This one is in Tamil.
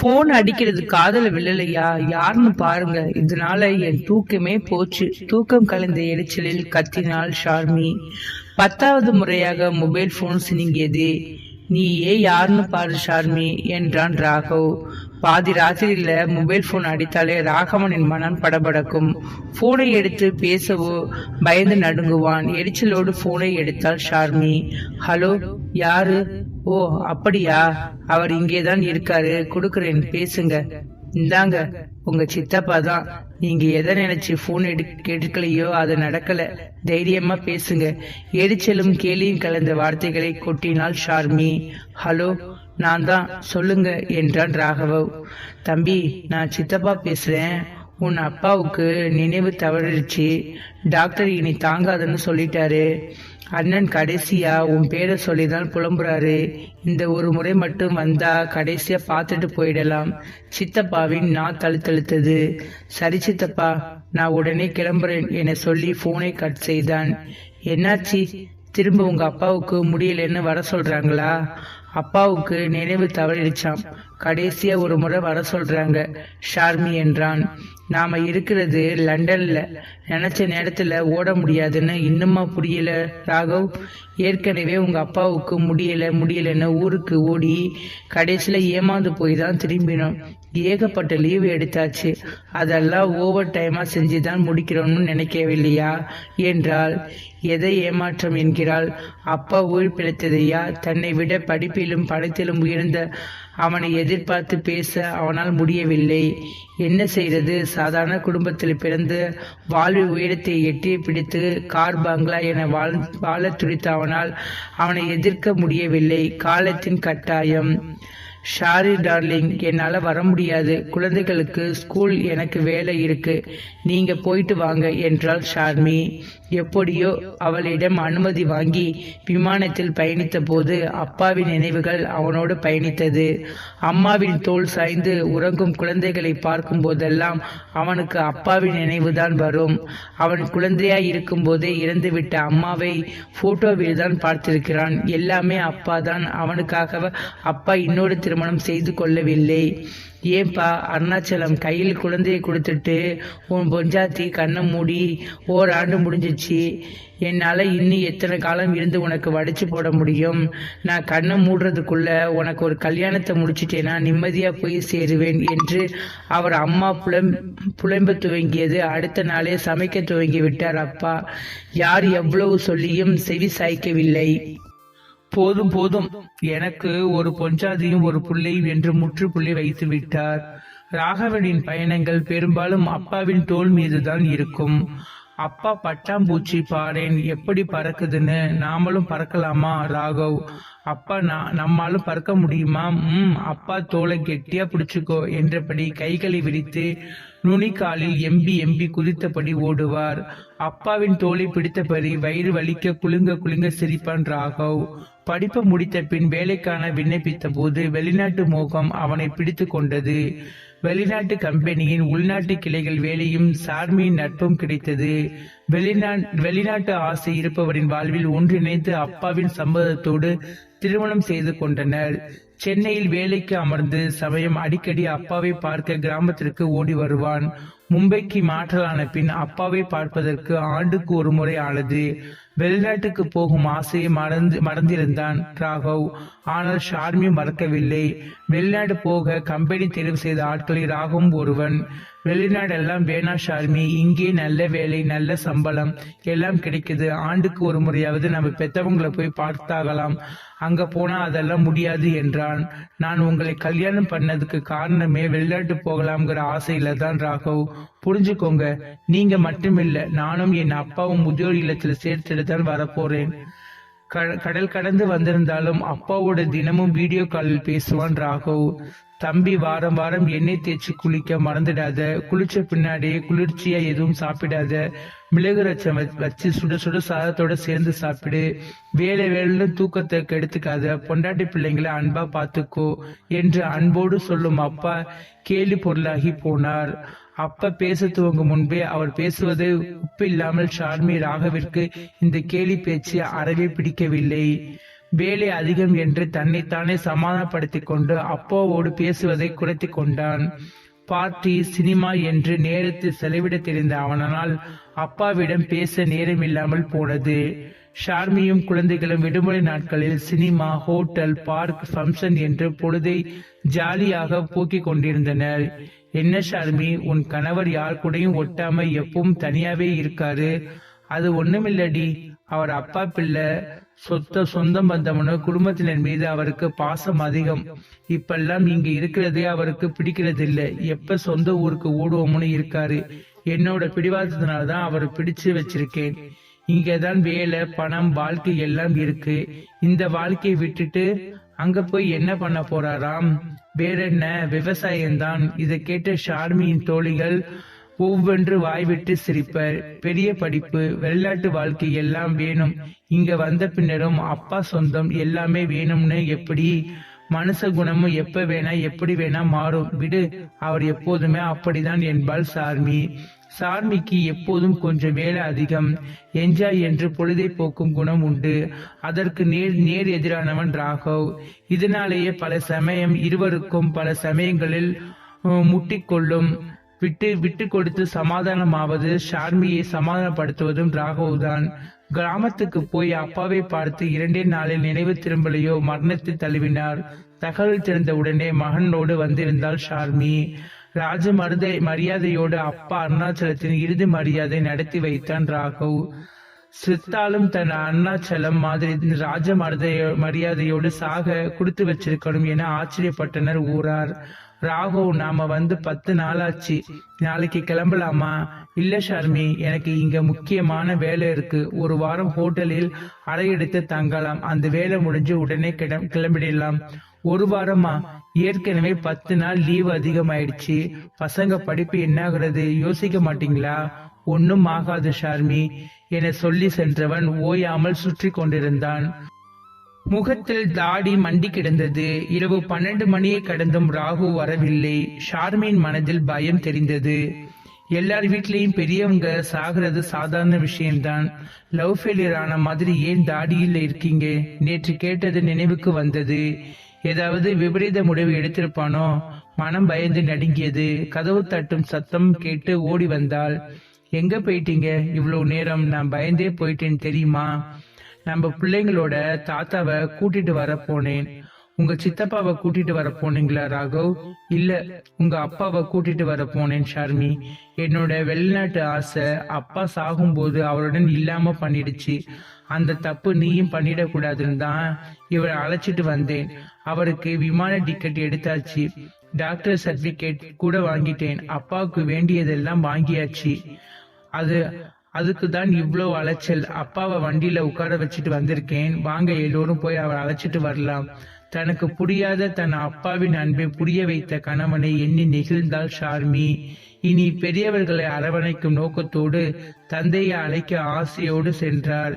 போன் அடிக்கிறது காதல விழலையா யாருன்னு பாருங்க. இதனால என் தூக்கமே போச்சு. தூக்கம் கலந்த எரிச்சலில் கத்தினாள் ஷார்மி. பத்தாவது முறையாக மொபைல் போன் சினிங்கியது. நீ ஏன் யாருன்னு பாரு ஷார்மி என்றான் ராகவ். பாதி ராத்திரியில மொபைல் போன் அடித்தாலே ராகவனின் மனம் படபடக்கும். போனை எடுத்து பேசவோ பயந்து நடுங்குவான். எரிச்சலோடு போனை எடுத்தால் ஷார்மி. ஹலோ யாரு? ஓ அப்படியா? அவர் இங்கேதான் இருக்காரு. கொடுக்கறேன் பேசுங்க. இந்தாங்க உங்க சித்தப்பா தான். நீங்க எதை நினைச்சு போன் எடு எடுக்கலையோ அது நடக்கல. தைரியமா பேசுங்க. எரிச்சலும் கேலியும் கலந்த வார்த்தைகளை கொட்டினால் ஷார்மி. ஹலோ நான் தான் சொல்லுங்க என்றான் ராகவ். தம்பி நான் சித்தப்பா பேசுறேன். உன் அப்பாவுக்கு நினைவு தவறிடுச்சு. டாக்டர் இனி தாங்காதுன்னு சொல்லிட்டாரு. அண்ணன் கடைசியா உன் பேரை சொல்லிதான் புலம்புறாரு. இந்த ஒரு முறை மட்டும் வந்தா கடைசியா பார்த்துட்டு போயிடலாம். சித்தப்பாவின் நான் தழுத்தழுத்தது. சரி சித்தப்பா நான் உடனே கிளம்புறேன் என சொல்லி போனை கட் செய்தான். என்னாச்சு? திரும்ப உங்க அப்பாவுக்கு முடியலன்னு வர சொல்றாங்களா? அப்பாவுக்கு நினைவு தவறிடுச்சாம். கடைசியா ஒரு முறை வர சொல்றாங்க ஷார்மி என்றான். நாம இருக்கிறது லண்டன்ல. நினைச்ச நேரத்துல ஓட முடியாதுன்னு இன்னுமா புரியல ராகவ்? ஏற்கனவே உங்க அப்பாவுக்கு முடியல முடியலன்னு ஊருக்கு ஓடி கடைசியில ஏமாந்து போய் தான் திரும்பினோம். ஏகப்பட்ட லீவு எடுத்தாச்சு. அதெல்லாம் ஓவர் டைமா செஞ்சுதான் முடிக்கிறோம்னு நினைக்கவில்லையா? என்றால் எதை ஏமாற்றம் என்கிறாள்? அப்பா உயிர் பிழைத்ததையா தன்னை விட படிப்பிலும் பணத்திலும் உயர்ந்த அவனை எதிர்பார்த்து பேச அவனால் முடியவில்லை. என்ன செய்கிறது சாதாரண குடும்பத்தில் பிறந்து வாழ்வு உயரத்தை எட்டி பிடித்து கார் பங்களா என வாழ் வாழ துடித்த அவனால் அவனை எதிர்க்க முடியவில்லை. காலத்தின் கட்டாயம். ஷாரி டார்லிங் என்னால் வர முடியாது. குழந்தைகளுக்கு ஸ்கூல் எனக்கு வேலை இருக்கு. நீங்க போயிட்டு வாங்க என்றாள் ஷார்மி. எப்படியோ அவளிடம் அனுமதி வாங்கி விமானத்தில் பயணித்த போது அப்பாவின் நினைவுகள் அவனோடு பயணித்தது. அம்மாவின் தோல் சாய்ந்து உறங்கும் குழந்தைகளை பார்க்கும் போதெல்லாம் அவனுக்கு அப்பாவின் நினைவுதான் வரும். அவன் குழந்தையாய் இருக்கும் போதே இறந்துவிட்ட அம்மாவை போட்டோவில் தான் பார்த்திருக்கிறான். எல்லாமே அப்பா தான் அவனுக்காக அப்பா இன்னொரு திருமணம் செய்து கொள்ளவில்லை. ஏன்பா அருணாச்சலம் கையில் குழந்தையை கொடுத்துட்டு உன் பொஞ்சாத்தி கண்ணை மூடி ஓராண்டு முடிஞ்சிச்சு. என்னால் இன்னும் எத்தனை காலம் இருந்து உனக்கு வடிச்சு போட முடியும்? நான் கண்ணை மூடுறதுக்குள்ள உனக்கு ஒரு கல்யாணத்தை முடிச்சிட்டேன்னா நிம்மதியாக போய் சேருவேன் என்று அவர் அம்மா புலம் புலம்ப துவங்கியது. அடுத்த நாளே சமைக்க துவங்கி விட்டார் அப்பா. யார் எவ்வளவு சொல்லியும் செவி சாய்க்கவில்லை. போதும் போதும். எனக்கு ஒரு பொஞ்சாதியும் ஒரு புள்ளை என்று முற்றுப்புள்ளி வைத்து விட்டார். ராகவனின் பயணங்கள் பெரும்பாலும் அப்பாவின் தோல் மீதுதான் இருக்கும். அப்பா பட்டாம்பூச்சி பாறேன் எப்படி பறக்குதுன்னு நாமளும் பறக்கலாமா ராகவ்? அப்பா நான் நம்மாலும் பறக்க முடியுமா? ம் அப்பா தோலை கெட்டியா பிடிச்சுக்கோ என்றபடி கைகளை விரித்து நுனிக்காலில் எம்பி எம்பி குதித்தபடி ஓடுவார். அப்பாவின் தோலை பிடித்தபடி வயிறு வலிக்க குலுங்க குலுங்க சிரிப்பான் ராகவ். படிப்பு முடித்த பின் வேலைக்கான விண்ணப்பித்த போது வெளிநாட்டு மோகம் அவனை பிடித்து கொண்டது. வெளிநாட்டு கம்பெனியின் உள்நாட்டு கிளைகள் வேலையும் சார்மியின் நட்பும் கிடைத்தது. வெளிநா வெளிநாட்டு ஆசை இருப்பவரின் வாழ்வில் ஒன்றிணைந்து அப்பாவின் சம்மதத்தோடு திருமணம் செய்து கொண்டனர். சென்னையில் வேலைக்கு அமர்ந்து சமயம் அடிக்கடி அப்பாவை பார்க்க கிராமத்திற்கு ஓடி வருவான். மும்பைக்கு மாற்றலான பின் அப்பாவை பார்ப்பதற்கு ஆண்டுக்கு ஒரு முறை ஆனது. வெளிநாட்டுக்கு போகும் ஆசையை மறந்து மறந்திருந்தான் ராகவ். ஆனால் ஷார்மி மறக்கவில்லை. வெளிநாடு போக கம்பெனி தேர்வு செய்த ஆட்களில் ராகவும் ஒருவன். வெளிநாடெல்லாம் வேணா ஷார்மி இங்கே நல்ல வேலை நல்ல சம்பளம் எல்லாம் கிடைக்குது. ஆண்டுக்கு ஒரு முறையாவது நம்ம பெத்தவங்களை போய் பார்த்தாகலாம். அங்க போனா அதெல்லாம் முடியாது என்றான். நான் உங்களை கல்யாணம் பண்ணதுக்கு காரணமே வெளிநாட்டு போகலாம்ங்கிற ஆசையில தான் ராகவ். புரிஞ்சுக்கோங்க நீங்க மட்டுமில்ல நானும் என் அப்பாவும் முதியோர் இல்லத்துல சேர்த்துட்டு தான் வரப்போறேன். கடல் கடந்து வந்திருந்தாலும் அப்பாவோட தினமும் வீடியோ காலில் பேசுவான் ராகவ். தம்பி வாரம் வாரம் எண்ணெய் தேய்ச்சி குளிக்க மறந்துடாத குளிச்ச பின்னாடியே குளிர்ச்சியா எதுவும் சாப்பிடாத மிளகு ரச்சம் வச்சு சுட சுட சாதத்தோட சேர்ந்து சாப்பிடு. வேலை வேலைன்னு தூக்கத்தை கெடுத்துக்காத பொண்டாட்டி பிள்ளைங்களை அன்பா பார்த்துக்கோ என்று அன்போடு சொல்லும் அப்பா கேலி பொருளாகி போனார். அப்பா பேச துவங்கும் முன்பே அவர் பேசுவது உப்பு இல்லாமல் ஷார்மி ராகவிற்கு இந்த கேலி பேச்சு அறவே பிடிக்கவில்லை. வேலை அதிகம் என்று தன்னைத்தானே சமாதானப்படுத்திக் கொண்டு அப்பாவோடு பேசுவதை குறைத்து கொண்டான். பார்ட்டி சினிமா என்று நேரத்தில் செலவிட தெரிந்த அவனால் அப்பாவிடம் பேச நேரமில்லாமல் போனது. ஷார்மியும் குழந்தைகளும் விடுமுறை நாட்களில் சினிமா ஹோட்டல் பார்க் ஃபங்க்ஷன் என்று பொழுதை ஜாலியாக போக்கிக் கொண்டிருந்தனர். என்ன ஷார்மி உன் கணவர் யார் கூடயும் ஒட்டாம எப்பவும் தனியாவே இருக்காரு? அது ஒண்ணுமில்லடி. அவர் அப்பா பிள்ளை. சொத்த சொந்தம் பந்தம்னு குடும்பத்தினர் மீது அவருக்கு பாசம் அதிகம். இப்பெல்லாம் இங்க இருக்கிறதே அவருக்கு பிடிக்கிறது இல்லை எப்ப சொந்த ஊருக்கு ஓடுவோம்னு இருக்காரு. என்னோட பிடிவாதத்தினாலதான் அவரை பிடிச்சு வச்சிருக்கேன். இங்கதான் வேலை பணம் வாழ்க்கை எல்லாம் இருக்கு. இந்த வாழ்க்கையை விட்டுட்டு அங்க போய் என்ன பண்ண போறாராம்? வேற என்ன? விவசாயம்தான். இதை கேட்ட ஷார்மியின் தோழிகள் ஒவ்வொன்று வாய்விட்டு சிரிப்பர். பெரிய படிப்பு வெளிநாட்டு வாழ்க்கை எல்லாம் வேணும். இங்க வந்த பின்னரும் அப்பா சொந்தம் எல்லாமே வேணும்னு எப்படி? மனுஷ குணமும் எப்ப வேணா எப்படி வேணா மாறும். விடு அவர் எப்போதுமே அப்படிதான் என்பாள் சார்மி. சார்மிக்கு எப்போதும் கொஞ்சம் வேலை அதிகம். என்ஜாய் என்று பொழுதை போக்கும் குணம் உண்டு. அதற்கு நேர் நேர் எதிரானவன் ராகவ். இதனாலேயே பல சமயம் இருவருக்கும் பல சமயங்களில் முட்டிக்கொள்ளும். விட்டு விட்டு கொடுத்து சமாதானமாவது ஷார்மியை சமாதானப்படுத்துவதும் ராகவ் தான் கிராமத்துக்கு போய் அப்பாவை பார்த்து இரண்டே நாளில் நினைவு திரும்பலையோ மரணத்தை தழுவினார். தகவல் தெரிந்த உடனே மகனோடு வந்திருந்தாள் ஷார்மி. ராஜ மருதை மரியாதையோடு அப்பா அருணாச்சலத்தின் இறுதி மரியாதை நடத்தி வைத்தான் ராகவ். சித்தாலும் தன் அருணாச்சலம் மாதிரி ராஜ மருதையோ மரியாதையோடு சாக கொடுத்து வச்சிருக்கணும் என ஆச்சரியப்பட்டனர் ஊரார். ராகு நாம வந்து பத்து நாளாச்சு. நாளைக்கு கிளம்பலாமா? இல்ல ஷர்மி எனக்கு இங்க முக்கியமான வேலை இருக்கு. ஒரு வாரம் ஹோட்டலில் அறையெடுத்து தங்கலாம். அந்த வேலை முடிஞ்சு உடனே கிளம்- கிளம்பிடலாம். ஒரு வாரமா? ஏற்கனவே பத்து நாள் லீவ் அதிகமாயிடுச்சு. பசங்க படிப்பு என்னாகிறது? யோசிக்க மாட்டீங்களா? ஒன்னும் ஆகாது ஷார்மி. என சொல்லி சென்றவன் ஓயாமல் சுற்றி கொண்டிருந்தான். முகத்தில் தாடி மண்டி கிடந்தது. இரவு பன்னெண்டு மணியை கடந்தும் ராகு வரவில்லை. ஷார்மின் மனதில் பயம் தெரிந்தது. எல்லார் வீட்லயும் பெரியவங்க சாகிறது சாதாரண விஷயம்தான். லவ் ஃபெயிலியர் ஆன மாதிரி ஏன் தாடியில் இருக்கீங்க? நேற்று கேட்டது நினைவுக்கு வந்தது. ஏதாவது விபரீத முடிவு எடுத்திருப்பானோ? மனம் பயந்து நடுங்கியது. கதவு தட்டும் சத்தம் கேட்டு ஓடி வந்தாள். எங்க போயிட்டீங்க? இவ்வளவு நேரம் நான் பயந்தே போயிட்டேன் தெரியுமா? நம்ம பிள்ளைங்களோட தாத்தாவை கூட்டிட்டு வர போனேன். உங்க சித்தப்பாவை கூட்டிட்டு வர போனீங்களா ராகவ்? இல்ல உங்க அப்பாவை கூட்டிட்டு வர போனேன் ஷார்மி. என்னோட வெளிநாட்டு ஆசை அப்பா சாகும்போது அவருடன் இல்லாம பண்ணிடுச்சு. அந்த தப்பு நீயும் பண்ணிடக்கூடாதுன்னு தான் இவரை அழைச்சிட்டு வந்தேன். அவருக்கு விமான டிக்கெட் எடுத்தாச்சு. டாக்டர் சர்டிபிகேட் கூட வாங்கிட்டேன். அப்பாவுக்கு வேண்டியதெல்லாம் வாங்கியாச்சு. அது அதுக்கு தான் இவ்வளோ அலைச்சல். அப்பாவை வண்டியில உட்கார வச்சுட்டு வந்திருக்கேன். வாங்க எல்லோரும் போய் அவரை அழைச்சிட்டு வரலாம். தனக்கு புரியாத தன் அப்பாவின் அன்பை புரிய வைத்த கணவனை எண்ணி நெகிழ்ந்தாள் ஷார்மி. இனி பெரியவர்களை அரவணைக்கும் நோக்கத்தோடு தந்தையை அழைக்க ஆசையோடு சென்றார்